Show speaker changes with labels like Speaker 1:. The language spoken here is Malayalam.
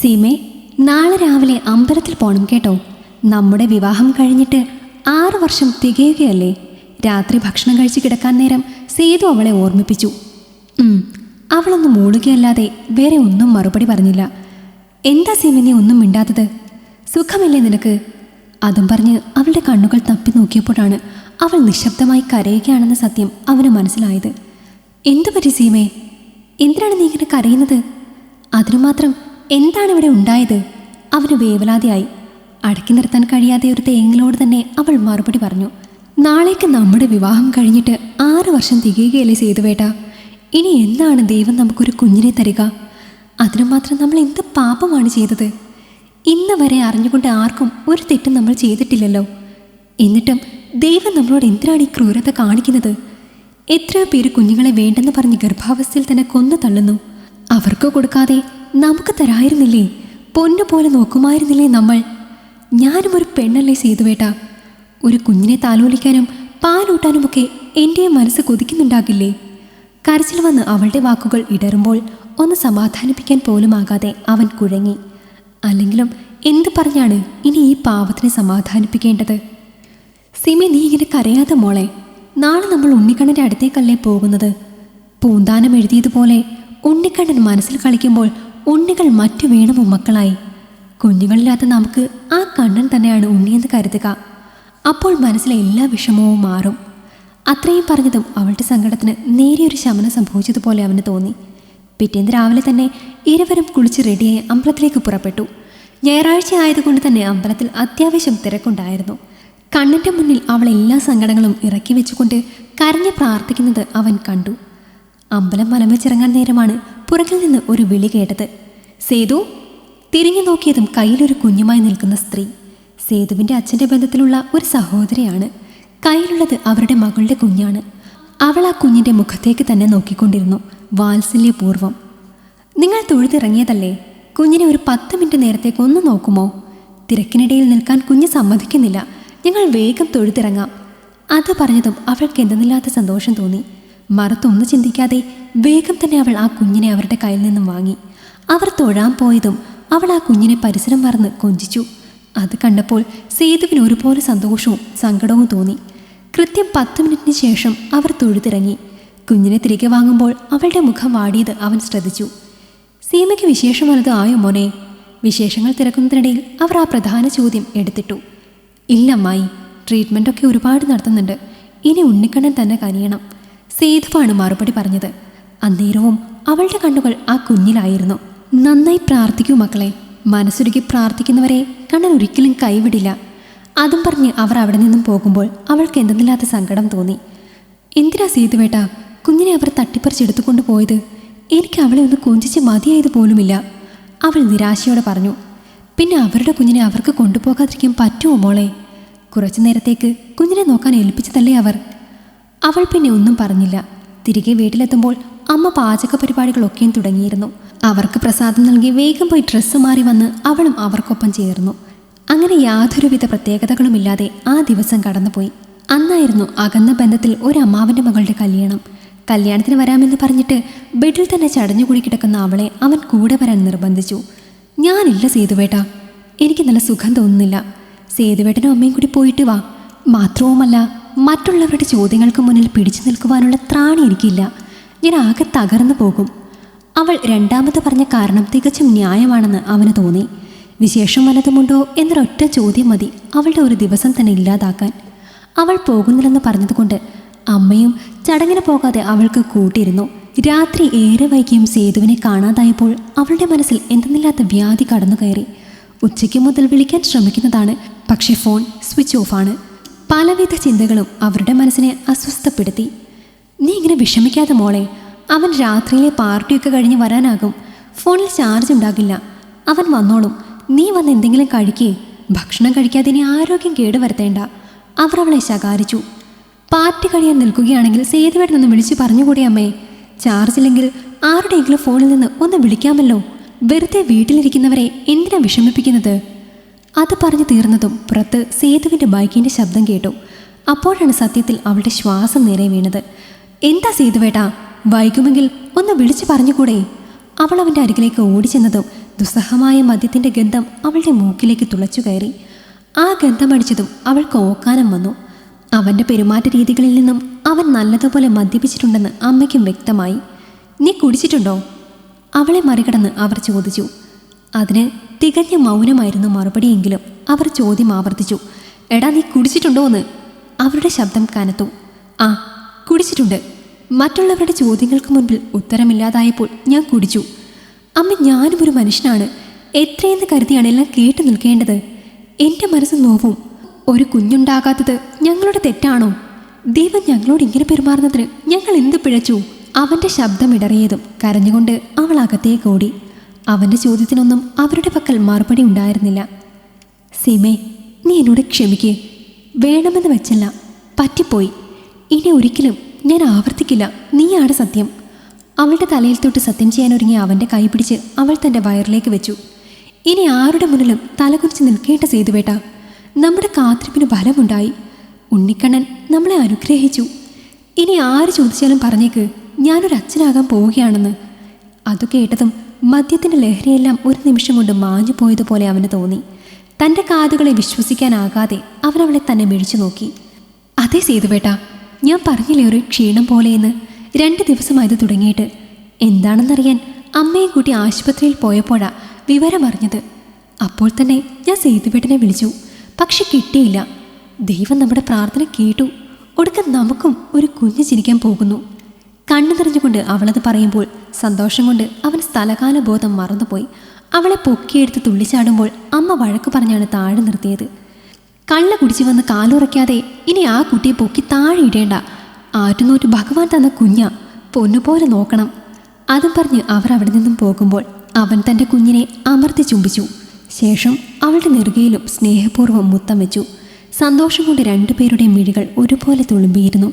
Speaker 1: സീമേ നാളെ രാവിലെ അമ്പലത്തിൽ പോണം കേട്ടോ. നമ്മുടെ വിവാഹം കഴിഞ്ഞിട്ട് ആറു വർഷം തികയുകയല്ലേ? രാത്രി ഭക്ഷണം കഴിച്ച് കിടക്കാൻ നേരം സേതു അവളെ ഓർമ്മിപ്പിച്ചു. അവളൊന്നും മൂളുകയല്ലാതെ വേറെ ഒന്നും മറുപടി പറഞ്ഞില്ല. എന്താ സീമ നീ ഒന്നും മിണ്ടാത്തത്? സുഖമില്ലേ നിനക്ക്? അതും പറഞ്ഞ് അവളുടെ കണ്ണുകൾ തപ്പി നോക്കിയപ്പോഴാണ് അവൾ നിശബ്ദമായി കരയുകയാണെന്ന സത്യം അവന് മനസ്സിലായത്. എന്തു പറ്റി സീമേ? എന്തിനാണ് നീ ഇങ്ങനെ കരയുന്നത്? അതിനു മാത്രം എന്താണ് ഇവിടെ ഉണ്ടായത്? അവന് വേവലാതിയായി. അടക്കി നിർത്താൻ കഴിയാതെ ഒരു തേങ്ങലോട് തന്നെ അവൾ മറുപടി പറഞ്ഞു നാളേക്ക് നമ്മുടെ വിവാഹം കഴിഞ്ഞിട്ട് ആറ് വർഷം തികയുകയല്ലേ സേതുവേട്ട ഇനി എന്താണ് ദൈവം നമുക്കൊരു കുഞ്ഞിനെ തരിക? അതിനു മാത്രം നമ്മൾ എന്ത് പാപമാണ് ചെയ്തത്? ഇന്ന് വരെ അറിഞ്ഞുകൊണ്ട് ആർക്കും ഒരു തെറ്റും നമ്മൾ ചെയ്തിട്ടില്ലല്ലോ. എന്നിട്ടും ദൈവം നമ്മളോട് എന്തിനാണ് ഈ ക്രൂരത കാണിക്കുന്നത്? എത്രയോ പേര് കുഞ്ഞുങ്ങളെ വേണ്ടെന്ന് പറഞ്ഞ് ഗർഭാവസ്ഥയിൽ തന്നെ കൊന്നു തള്ളുന്നു. അവർക്ക് കൊടുക്കാതെ നമുക്ക് തരായിരുന്നില്ലേ? പൊന്നു പോലെ നോക്കുമായിരുന്നില്ലേ നമ്മൾ? ഞാനും ഒരു പെണ്ണല്ലേ സേതുവേട്ട ഒരു കുഞ്ഞിനെ താലോലിക്കാനും പാലൂട്ടാനുമൊക്കെ എന്റെ മനസ്സ് കൊതിക്കുന്നുണ്ടാകില്ലേ? കരച്ചിൽ വന്ന് അവളുടെ വാക്കുകൾ ഇടറുമ്പോൾ ഒന്ന് സമാധാനിപ്പിക്കാൻ പോലും ആകാതെ അവൻ കുഴങ്ങി. അല്ലെങ്കിലും എന്ത് പറഞ്ഞാണ് ഇനി ഈ പാവത്തിനെ സമാധാനിപ്പിക്കേണ്ടത്? സിമി നീ ഇങ്ങനെ കരയാതെ മോളെ. നാളെ നമ്മൾ ഉണ്ണിക്കണ്ണന്റെ അടുത്തേക്കല്ലേ പോകുന്നത്? പൂന്താനം എഴുതിയതുപോലെ ഉണ്ണിക്കണ്ണൻ മനസ്സിൽ കളിക്കുമ്പോൾ ഉണ്ണികൾ മറ്റു വീണ മക്കളായി. കുഞ്ഞുങ്ങളില്ലാത്ത നമുക്ക് ആ കണ്ണൻ തന്നെയാണ് ഉണ്ണിയെന്ന് കരുതുക. അപ്പോൾ മനസ്സിലെ എല്ലാ വിഷമവും മാറും. അത്രയും പറഞ്ഞതും അവളുടെ സങ്കടത്തിന് നേരിയൊരു ശമനം സംഭവിച്ചതുപോലെ അവന് തോന്നി. പിറ്റേന്ന് രാവിലെ തന്നെ ഇരുവരും കുളിച്ച് റെഡിയായി അമ്പലത്തിലേക്ക് പുറപ്പെട്ടു. ഞായറാഴ്ച ആയതുകൊണ്ട് തന്നെ അമ്പലത്തിൽ അത്യാവശ്യം തിരക്കുണ്ടായിരുന്നു. കണ്ണിന്റെ മുന്നിൽ അവൾ എല്ലാ സങ്കടങ്ങളും ഇറക്കി വെച്ചുകൊണ്ട് കരഞ്ഞ് പ്രാർത്ഥിക്കുന്നത് അവൻ കണ്ടു. അമ്പലം വലം വെച്ചിറങ്ങാൻ നേരമാണ് പുറകിൽ നിന്ന് ഒരു വിളി കേട്ടത് സേതു. തിരിഞ്ഞു നോക്കിയതും കയ്യിലൊരു കുഞ്ഞുമായി നിൽക്കുന്ന സ്ത്രീ. സേതുവിന്റെ അച്ഛന്റെ ബന്ധത്തിലുള്ള ഒരു സഹോദരിയാണ്. കയ്യിലുള്ളത് അവരുടെ മകളുടെ കുഞ്ഞാണ്. അവൾ ആ കുഞ്ഞിന്റെ മുഖത്തേക്ക് തന്നെ നോക്കിക്കൊണ്ടിരുന്നു വാത്സല്യപൂർവം നിങ്ങൾ തൊഴുതിറങ്ങിയതല്ലേ? കുഞ്ഞിനെ ഒരു പത്ത് മിനിറ്റ് നേരത്തേക്ക് ഒന്ന് നോക്കുമോ? തിരക്കിനിടയിൽ നിൽക്കാൻ കുഞ്ഞ് സമ്മതിക്കുന്നില്ല. ഞങ്ങൾ വേഗം തൊഴുതിറങ്ങാം. അത് പറഞ്ഞതും അവൾക്ക് എന്തെന്നില്ലാത്ത സന്തോഷം തോന്നി. മറുത്തൊന്നും ചിന്തിക്കാതെ വേഗം തന്നെ അവൾ ആ കുഞ്ഞിനെ അവരുടെ കയ്യിൽ നിന്നും വാങ്ങി. അവർ തൊഴാൻ പോയതും അവൾ ആ കുഞ്ഞിനെ പരിസരം മറന്ന് കൊഞ്ചിച്ചു. അത് കണ്ടപ്പോൾ സേതുവിന് ഒരുപോലെ സന്തോഷവും സങ്കടവും തോന്നി. കൃത്യം പത്ത് മിനിറ്റിന് ശേഷം അവർ തൊഴുതിറങ്ങി. കുഞ്ഞിനെ തിരികെ വാങ്ങുമ്പോൾ അവളുടെ മുഖം വാടിയത് അവൻ ശ്രദ്ധിച്ചു. സീമയ്ക്ക് വിശേഷം വലുത് ആയോ മോനെ? വിശേഷങ്ങൾ തിരക്കുന്നതിനിടയിൽ അവർ ആ പ്രധാന ചോദ്യം എടുത്തിട്ടു. ഇല്ല അമ്മായി ട്രീറ്റ്മെന്റൊക്കെ ഒരുപാട് നടത്തുന്നുണ്ട്. ഇനി ഉണ്ണിക്കണ്ണൻ തന്നെ കനിയണം. സേതുവാണ് മറുപടി പറഞ്ഞത്. അന്നേരവും അവളുടെ കണ്ണുകൾ ആ കുഞ്ഞിലായിരുന്നു. നന്നായി പ്രാർത്ഥിക്കൂ മക്കളെ. മനസ്സുരുക്കി പ്രാർത്ഥിക്കുന്നവരെ കണ്ണൻ ഒരിക്കലും കൈവിടില്ല. അതും പറഞ്ഞ് അവർ അവിടെ നിന്നും പോകുമ്പോൾ അവൾക്ക് എന്തെന്നില്ലാത്ത സങ്കടം തോന്നി. എന്തിനാ സേതുവേട്ട കുഞ്ഞിനെ അവർ തട്ടിപ്പറിച്ചെടുത്തു കൊണ്ടുപോയത് എനിക്ക് അവളെ ഒന്ന് കൊഞ്ചിച്ച് മതിയായത് പോലുമില്ല. അവൾ നിരാശയോടെ പറഞ്ഞു. പിന്നെ അവരുടെ കുഞ്ഞിനെ അവർക്ക് കൊണ്ടുപോകാതിരിക്കാൻ പറ്റുമോ മോളെ? കുറച്ചു നേരത്തേക്ക് കുഞ്ഞിനെ നോക്കാൻ ഏൽപ്പിച്ചതല്ലേ അവർ? അവൾ പിന്നെ ഒന്നും പറഞ്ഞില്ല. തിരികെ വീട്ടിലെത്തുമ്പോൾ അമ്മ പാചക പരിപാടികളൊക്കെയും തുടങ്ങിയിരുന്നു. അവർക്ക് പ്രസാദം നൽകി വേഗം പോയി ഡ്രസ്സ് മാറി വന്ന് അവളും അവർക്കൊപ്പം ചേർന്നു. അങ്ങനെ യാതൊരുവിധ പ്രത്യേകതകളുമില്ലാതെ ആ ദിവസം കടന്നുപോയി. അന്നായിരുന്നു അകന്ന ബന്ധത്തിൽ ഒരു അമ്മാവന്റെ മകളുടെ കല്യാണം. കല്യാണത്തിന് വരാമെന്ന് പറഞ്ഞിട്ട് ബെഡിൽ തന്നെ ചടഞ്ഞുകൂടി കിടക്കുന്ന അവളെ അവൻ കൂടെ വരാൻ നിർബന്ധിച്ചു. ഞാനില്ല സേതുവേട്ട. എനിക്ക് നല്ല സുഖം തോന്നുന്നില്ല. സേതുവേട്ടനും അമ്മയും കൂടി പോയിട്ട് വാ. മാത്രവുമല്ല മറ്റുള്ളവരുടെ ചോദ്യങ്ങൾക്ക് മുന്നിൽ പിടിച്ചു നിൽക്കുവാനുള്ള ത്രാണി എനിക്കില്ല. ഞാൻ ആകെ തകർന്നു പോകും. അവൾ രണ്ടാമത് പറഞ്ഞ കാരണം തികച്ചും ന്യായമാണെന്ന് അവന് തോന്നി. വിശേഷം വല്ലതുമുണ്ടോ എന്നൊരൊറ്റ ചോദ്യം മതി അവളുടെ ഒരു ദിവസം തന്നെ ഇല്ലാതാക്കാൻ. അവൾ പോകുന്നില്ലെന്ന് പറഞ്ഞതുകൊണ്ട് അമ്മയും ചടങ്ങിന് പോകാതെ അവൾക്ക് കൂട്ടിയിരുന്നു രാത്രി ഏറെ വൈകിയും സേതുവിനെ കാണാതായപ്പോൾ അവളുടെ മനസ്സിൽ എന്തെന്നില്ലാത്ത വ്യാധി കടന്നു കയറി ഉച്ചയ്ക്ക് മുതൽ വിളിക്കാൻ ശ്രമിക്കുന്നതാണ്. പക്ഷേ ഫോൺ സ്വിച്ച് ഓഫാണ്. പലവിധ ചിന്തകളും അവരുടെ മനസ്സിനെ അസ്വസ്ഥപ്പെടുത്തി. നീ ഇങ്ങനെ വിഷമിക്കാതെ മോളെ അവൻ രാത്രിയിലെ പാർട്ടിയൊക്കെ കഴിഞ്ഞ് വരാനാകും. ഫോണിൽ ചാർജ് ഉണ്ടാകില്ല. അവൻ വന്നോളും. നീ വന്ന് എന്തെങ്കിലും കഴിക്കേ. ഭക്ഷണം കഴിക്കാതെ ഇനി ആരോഗ്യം കേടുവരുത്തേണ്ട അവർ അവളെ ശകാരിച്ചു. പാർട്ടി കഴിയാൻ നിൽക്കുകയാണെങ്കിൽ സേതുവേട്ടൻ ഒന്ന് വിളിച്ചു പറഞ്ഞുകൂടി അമ്മേ. ചാർജ് ഇല്ലെങ്കിൽ ആരുടെയെങ്കിലും ഫോണിൽ നിന്ന് ഒന്ന് വിളിക്കാമല്ലോ. വെറുതെ വീട്ടിലിരിക്കുന്നവരെ എന്തിനാ വിഷമിപ്പിക്കുന്നത്? അത് പറഞ്ഞു തീർന്നതും പുറത്ത് സേതുവിന്റെ ബൈക്കിന്റെ ശബ്ദം കേട്ടു. അപ്പോഴാണ് സത്യത്തിൽ അവളുടെ ശ്വാസം നേരെ വീണത്. എന്താ സേതുവേട്ടാ വൈകുമെങ്കിൽ ഒന്ന് വിളിച്ചു പറഞ്ഞുകൂടെ? അവൾ അവന്റെ അരികിലേക്ക് ഓടിച്ചെന്നതും ദുസ്സഹമായ മദ്യത്തിന്റെ ഗന്ധം അവളുടെ മൂക്കിലേക്ക് തുളച്ചു കയറി. ആ ഗന്ധമടിച്ചതും അവൾക്ക് ഓക്കാനം വന്നു. അവന്റെ പെരുമാറ്റ രീതികളിൽ നിന്നും അവൻ നല്ലതുപോലെ മദ്യപിച്ചിട്ടുണ്ടെന്ന് അമ്മയ്ക്കും വ്യക്തമായി. നീ കുടിച്ചിട്ടുണ്ടോ? അവളെ മറികടന്ന് അവർ ചോദിച്ചു. അതിന് തികഞ്ഞ മൗനമായിരുന്നു മറുപടിയെങ്കിലും അവർ ചോദ്യം ആവർത്തിച്ചു. എടാ നീ കുടിച്ചിട്ടുണ്ടോ എന്ന്? അവരുടെ ശബ്ദം കനത്തു. ആ കുടിച്ചിട്ടുണ്ട്. മറ്റുള്ളവരുടെ ചോദ്യങ്ങൾക്ക് മുൻപിൽ ഉത്തരമില്ലാതായപ്പോൾ ഞാൻ കുടിച്ചു. അമ്മ ഞാനും ഒരു മനുഷ്യനാണ്. എത്രയെന്ന് കരുതിയാണ് എല്ലാം കേട്ടു നിൽക്കേണ്ടത്? എന്റെ മനസ്സ് നോവും. ഒരു കുഞ്ഞുണ്ടാകാത്തത് ഞങ്ങളുടെ തെറ്റാണോ? ദൈവം ഞങ്ങളോട് ഇങ്ങനെ പെരുമാറുന്നതിന് ഞങ്ങൾ എന്ത് പിഴച്ചു? അവന്റെ ശബ്ദം ഇടറിയതും കരഞ്ഞുകൊണ്ട് അവൾ അകത്തേക്ക് ഓടി അവന്റെ ചോദ്യത്തിനൊന്നും അവരുടെ പക്കൽ മറുപടി ഉണ്ടായിരുന്നില്ല. സീമേ നീ എന്നോട് ക്ഷമിക്കേ. വേണമെന്ന് വെച്ചല്ല. പറ്റിപ്പോയി. ഇനി ഒരിക്കലും ഞാൻ ആവർത്തിക്കില്ല. നീയാണ് സത്യം. അവളുടെ തലയിൽ തൊട്ട് സത്യം ചെയ്യാൻ ഒരുങ്ങിയ അവന്റെ കൈ പിടിച്ച് അവൾ തന്റെ വയറിലേക്ക് വെച്ചു. ഇനി ആരുടെ മുന്നിലും തലകുറിച്ച് നിൽക്കേണ്ട സേതുവേട്ട? നമ്മുടെ കാത്തിരിപ്പിന് ഫലമുണ്ടായി. ഉണ്ണിക്കണ്ണൻ നമ്മളെ അനുഗ്രഹിച്ചു. ഇനി ആര് ചോദിച്ചാലും പറഞ്ഞേക്ക്. ഞാനൊരു അച്ഛനാകാൻ പോവുകയാണെന്ന്. അത് കേട്ടതും മദ്യത്തിന്റെ ലഹരിയെല്ലാം ഒരു നിമിഷം കൊണ്ട് മാഞ്ഞു പോയതുപോലെ അവന് തോന്നി. തന്റെ കാതുകളെ വിശ്വസിക്കാനാകാതെ അവളെ തന്നെ മിഴിച്ചു നോക്കി. അതെ സേതുവേട്ട ഞാൻ പറഞ്ഞില്ലേ ഒരു ക്ഷീണം പോലെയെന്ന്? രണ്ട് ദിവസമായത് തുടങ്ങിയിട്ട്. എന്താണെന്നറിയാൻ അമ്മയെ കൂട്ടി ആശുപത്രിയിൽ പോയപ്പോഴാ വിവരമറിഞ്ഞത് അപ്പോൾ തന്നെ ഞാൻ സേതുവേട്ടനെ വിളിച്ചു. പക്ഷെ കിട്ടിയില്ല. ദൈവം നമ്മുടെ പ്രാർത്ഥന കേട്ടു. ഒടുക്കം നമുക്കും ഒരു കുഞ്ഞ് ചിരിക്കാൻ പോകുന്നു. കണ്ണു നിറഞ്ഞുകൊണ്ട് അവളത് പറയുമ്പോൾ സന്തോഷം കൊണ്ട് അവൻ സ്ഥലകാല ബോധം മറന്നുപോയി. അവളെ പൊക്കിയെടുത്ത് തുള്ളിച്ചാടുമ്പോൾ അമ്മ വഴക്ക് പറഞ്ഞാണ് താഴെ നിർത്തിയത്. കള്ള കുടിച്ചു വന്ന് കാലുറയ്ക്കാതെ ഇനി ആ കുട്ടിയെ പൊക്കി താഴെ ഇടേണ്ട. ആറ്റുനൂറ്റ് ഭഗവാൻ തന്ന കുഞ്ഞ പൊന്നുപോലെ നോക്കണം. അതും പറഞ്ഞ് അവർ അവിടെ നിന്നും പോകുമ്പോൾ അവൻ തന്റെ കുഞ്ഞിനെ അമർത്തി ചുംബിച്ചു. ശേഷം അവളുടെ നെറുകയിലും സ്നേഹപൂർവം മുത്തം വെച്ചു. സന്തോഷം കൊണ്ട് രണ്ടുപേരുടെ മിഴികൾ ഒരുപോലെ തുളുമ്പിയിരുന്നു.